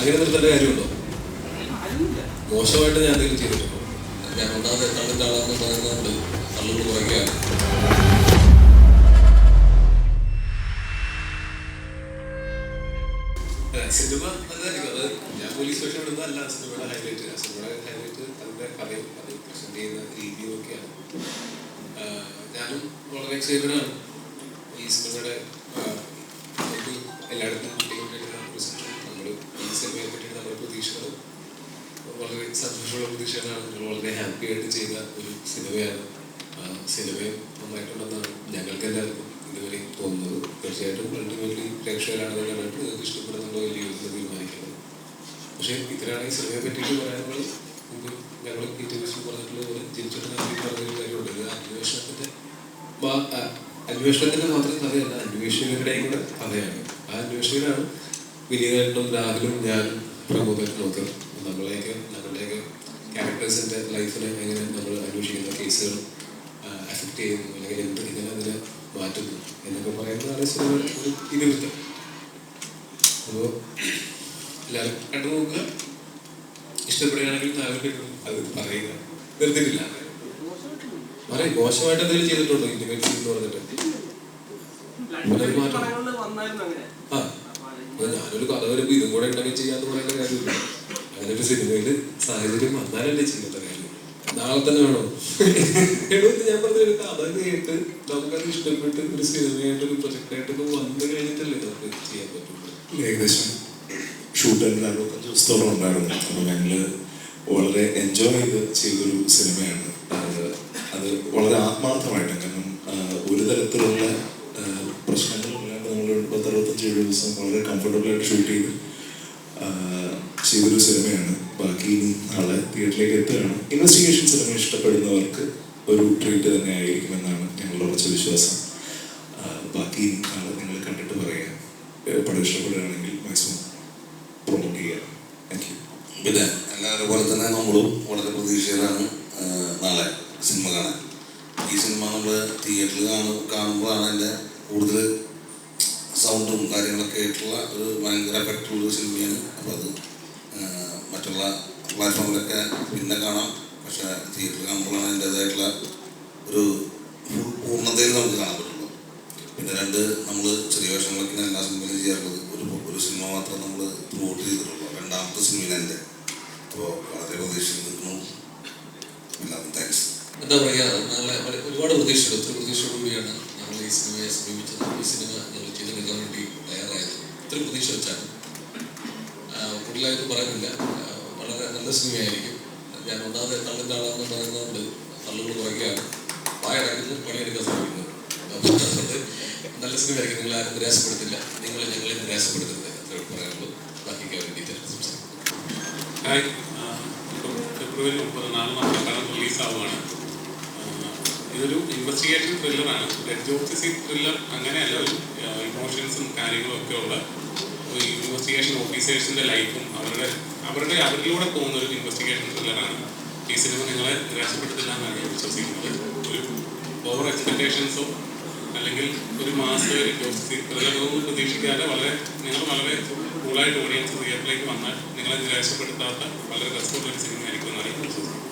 അങ്ങനെ നിർത്തേണ്ട കാര്യമുണ്ടോ മോശമായിട്ട് ഞാൻ എന്തെങ്കിലും ചെയ്തിട്ടുണ്ടോ? ഞാൻ ഒന്നാമത് തള്ളിന്റെ ആളാണെന്ന് പറയുന്നതുകൊണ്ട് തള്ളുകൾ കുറയ്ക്കുകയാണ് സിനിമ അതായിരിക്കും അത് ഞാൻ പോലീസ് വേഷം ഇടുന്നതല്ല സിനിമയുടെ ഹൈലൈറ്റ് സിനിമയുടെ ഹൈലൈറ്റ് അതിന്റെ കഥയും അത് പ്രസന്റ് ചെയ്യുന്ന രീതിയും ഒക്കെയാണ്. ഞാനും വളരെ എക്സൈറ്റഡാണ് ഈ സിനിമയുടെ എല്ലായിടത്തും ഈ സിനിമയെ പറ്റിയിട്ട് നമ്മുടെ പ്രതീക്ഷകളും വളരെ സന്തോഷമുള്ള പ്രതീക്ഷകളാണ് ഞങ്ങൾ വളരെ ഹാപ്പി ആയിട്ട് ചെയ്ത ഒരു സിനിമയാണ്. സിനിമയും നന്നായിട്ടുണ്ടെന്നാണ് ഞങ്ങൾക്ക് എല്ലാവർക്കും ഇതുവരെ തോന്നുന്നത്. തീർച്ചയായിട്ടും അൾട്ടിമേറ്റ്ലി പ്രേക്ഷകരാണ് അത് കണ്ടിട്ട് നിങ്ങൾക്ക് ഇഷ്ടപ്പെടുന്നുണ്ടോ ഇല്ലയോ എന്ന് തീരുമാനിക്കുന്നത് പക്ഷേ ഇത്രയാണ് ഈ സിനിമയെ പറ്റിയിട്ട് പറയാനുള്ളത്. ഞങ്ങൾ ഇന്റർവ്യൂസിൽ പറഞ്ഞിട്ടുള്ള പോലെ പറഞ്ഞൊരു കാര്യമുണ്ട്. ഇത് അന്വേഷണത്തിന്റെ അന്വേഷണത്തിന്റെ മാത്രം കഥയല്ല അന്വേഷകരുടെയും കൂടെ കഥയാണ്. ആ അന്വേഷകരാണ് വിനീതേട്ടനും രാഹുലും ഞാൻ പ്രമോദനും ഒക്കെ നമ്മളെയൊക്കെ നമ്മളുടെയൊക്കെ ക്യാരക്ടേഴ്സിന്റെ ലൈഫിനെ എങ്ങനെ നമ്മൾ അന്വേഷിക്കുന്ന കേസുകൾ അഫക്റ്റ് ചെയ്യുന്നു അല്ലെങ്കിൽ എന്ത് എങ്ങനെ അതിനെ മാറ്റുന്നു എന്നൊക്കെ പറയുന്നതാണ് സിനിമയുടെ ഒരു ഇതിവൃത്തം അപ്പോൾ എല്ലാവരും കണ്ടു നോക്കുക ഇഷ്ടപ്പെടുകയാണെങ്കിൽ താങ്കൾക്ക് അത് പറയുക. വെറുതെയില്ല പറയും മോശമായിട്ട് എന്തെങ്കിലും ചെയ്തിട്ടുണ്ടോ? ഇന്റിമേറ്റ്സി എന്ന് പറഞ്ഞിട്ട്. ആ. ഞാനൊരു കഥ വരുമ്പോ ഇതും കൂടെ ഉണ്ടെങ്കിൽ ചെയ്യാന്ന് പറയേണ്ട കാര്യമില്ല. അങ്ങനെ ഒരു സിനിമയിൽ സാഹചര്യം വന്നാലല്ലേ ചെയ്യേണ്ട കാര്യം. നാളെ തന്നെ വേണോ? എടുത്ത് ഞാൻ പറഞ്ഞ ഒരു കഥ കേട്ട് നമുക്കത് ഇഷ്ടപ്പെട്ട് ഒരു സിനിമയായിട്ട് ഒരു പ്രൊജക്റ്റായിട്ടൊക്കെ വന്നു കഴിഞ്ഞിട്ടല്ലേ നമുക്ക് ചെയ്യാൻ പറ്റുള്ളൂ. ഏകദേശം ഷൂട്ട് അറുപത്തഞ്ച് ദിവസത്തോളം ഉണ്ടായിരുന്നു. അപ്പോൾ ഞങ്ങൾ വളരെ എൻജോയ് ചെയ്ത് ചെയ്തൊരു സിനിമയാണ് അത് വളരെ ആത്മാർത്ഥമായിട്ട്. കാരണം ഒരു തരത്തിലുള്ള ദിവസം വളരെ കംഫർട്ടബിൾ ആയിട്ട് ഷൂട്ട് ചെയ്ത് ചെയ്തൊരു സിനിമയാണ്. ബാക്കി നാളെ തിയേറ്ററിലേക്ക് എത്തുകയാണ്. ഇൻവെസ്റ്റിഗേഷൻ സിനിമ ഇഷ്ടപ്പെടുന്നവർക്ക് ഒരു ട്രീറ്റ് തന്നെ ആയിരിക്കുമെന്നാണ് ഞങ്ങളുടെ ഉറച്ച വിശ്വാസം. ബാക്കി നാളെ നിങ്ങൾ കണ്ടിട്ട് പറയാം. പടം ഇഷ്ടപ്പെടുകയാണെങ്കിൽ മാക്സിമം പ്രൊമോട്ട് ചെയ്യാം. താങ്ക് യു പിന്നെ എല്ലാവരും പോലെ തന്നെ നമ്മളും വളരെ പ്രതീക്ഷയിലാണ് നാളെ സിനിമ കാണാൻ. ഈ സിനിമ നമ്മൾ തിയേറ്ററിൽ കാണും കാണുമ്പോഴാണ് അതിന്റെ കൂടുതൽ സൗണ്ടും കാര്യങ്ങളൊക്കെ ആയിട്ടുള്ള ഒരു ഭയങ്കര എഫക്റ്റുള്ള ഒരു സിനിമയാണ് അപ്പോൾ അത് മറ്റുള്ള പ്ലാറ്റ്ഫോമിലൊക്കെ പിന്നെ കാണാം. പക്ഷേ തിയേറ്ററിൽ കാണുമ്പോഴാണ് അതിന്റേതായിട്ടുള്ള ഒരു ഫുൾ പൂർണതയിൽ നമുക്ക് കാണാൻ പറ്റുള്ളൂ. പിന്നെ രണ്ട് നമ്മൾ ചെറിയ വേഷങ്ങളൊക്കെ എല്ലാ സിനിമയിലും ചെയ്യാറുള്ളത് ഒരു ഒരു സിനിമ മാത്രം നമ്മൾ പ്രൊമോട്ട് ചെയ്തിട്ടുള്ളൂ. രണ്ടാമത്തെ സിനിമയിൽ എന്റെ അപ്പോൾ വളരെ പ്രതീക്ഷിക്കുന്നു. നിൽക്കുന്നു എല്ലാവർക്കും താങ്ക്സ് എന്താ പറയുക? ഒരുപാട് പ്രതീക്ഷകൾ. ഒത്തിരി പ്രതീക്ഷയോടുകൂടിയാണ് ഞങ്ങൾ ഈ സിനിമയെ സമീപിച്ചത് ഈ സിനിമ ഞങ്ങൾ ചെയ്തെടുക്കാൻ വേണ്ടി തയ്യാറായത്. ഒത്തിരി പ്രതീക്ഷ വെച്ചാണ്. കൂടുതലായിട്ട് പറയുന്നില്ല. വളരെ നല്ല സിനിമയായിരിക്കും. ഞാൻ ഒന്നാമത് തള്ളിന്റെ ആളാണെന്ന് പറയുന്നതുകൊണ്ട് തള്ളുകൾ കുറയ്ക്കുകയാണ്. വായടക്കുന്നത് പണിയെടുക്കാൻ ശ്രമിക്കുന്നത് അതുകൊണ്ട് നല്ല സിനിമയായിരിക്കും. നിങ്ങൾ ആരും നിരാശപ്പെടുത്തില്ല. നിങ്ങൾ ഞങ്ങളെ നിരാശപ്പെടുത്തരുത്. അത്രേ പറയാനുള്ളൂ. ബാക്കി വേണ്ടിയിട്ട് സംസാരിക്കും. ഹായ്. ഫെബ്രുവരി മുപ്പത് നാല് മാസം പടം റിലീസാവുകയാണ്. ഇതൊരു ഇൻവെസ്റ്റിഗേഷൻ ത്രില്ലറാണ് ഡെഡ്ജോക്സിസി ത്രില്ലർ അങ്ങനെയല്ല. ഒരു ഇമോഷൻസും കാര്യങ്ങളും ഒക്കെ ഉള്ള ഒരു ഇൻവെസ്റ്റിഗേഷൻ ഓഫീസേഴ്സിന്റെ ലൈഫും അവരുടെ അവരുടെ അവരിലൂടെ പോകുന്ന ഒരു ഇൻവെസ്റ്റിഗേഷൻ ത്രില്ലറാണ് ഈ സിനിമ നിങ്ങളെ നിരാശപ്പെടുത്തില്ല എന്നാണ് ഞാൻ വിശ്വസിക്കുന്നത്. ഒരു ഓവർ എക്സ്പെക്ടേഷൻസോ അല്ലെങ്കിൽ ഒരു മാസ് ത്രില്ലറൊന്നും പ്രതീക്ഷിക്കാതെ വളരെ നിങ്ങൾ വളരെ കൂളായിട്ട് ഓഡിയൻസ് തിയേറ്ററിലേക്ക് വന്നാൽ നിങ്ങളെ നിരാശപ്പെടുത്താത്ത വളരെ രസമുള്ള ഒരു സിനിമ ആയിരിക്കും എന്നാണ് ഞാൻ വിശ്വസിക്കുന്നത്.